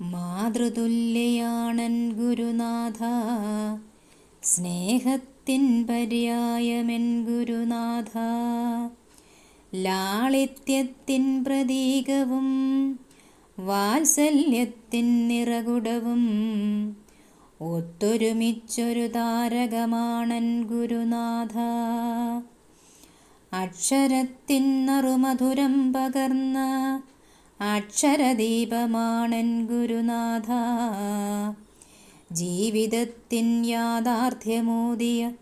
മാതൃതുല്യയാണൻ ഗുരുനാഥ സ്നേഹത്തിൻ പര്യായമെൻ ഗുരുനാഥ. ലാളിത്യത്തിൻ പ്രതീകവും വാത്സല്യത്തിൻ നിറകുടവും ഒത്തൊരുമിച്ചൊരു താരകമാണൻ ഗുരുനാഥ. അക്ഷരത്തിൻ നറുമധുരം പകർന്ന അക്ഷരദീപമാണൻ ഗുരുനാഥ. ജീവിതത്തിൻ യാഥാർത്ഥ്യമൂതിയ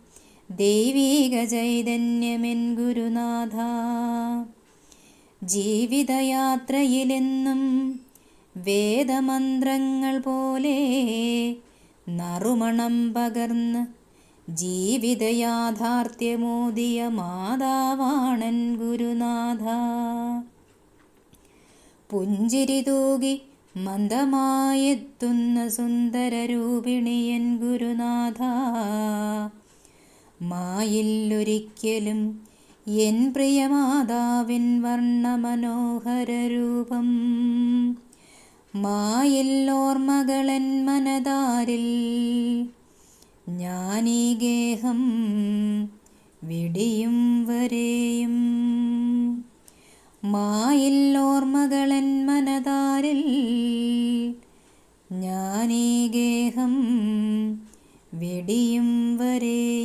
ദൈവീക ചൈതന്യമെൻ ഗുരുനാഥ. ജീവിതയാത്രയിലെന്നും വേദമന്ത്രങ്ങൾ പോലെ നറുമണം പകർന്ന് ജീവിതയാഥാർത്ഥ്യമോദിയ മാതാവാണൻ ഗുരുനാഥ. പുഞ്ചിരി തൂകി മന്ദമായെത്തുന്ന സുന്ദരരൂപിണിയൻ ഗുരുനാഥ. മായില്ലൊരിക്കലും എൻ പ്രിയമാതാവിൻ വർണമനോഹര രൂപം മായില്ലോർമകളൻ മനതാരിൽ ഞാനീ ഗേഹം വിടിയും വരെയും മായില്ലോർമകളൻ മനതാരിൽ ഞാനീ ഗേഹം വെടിയും വരെയും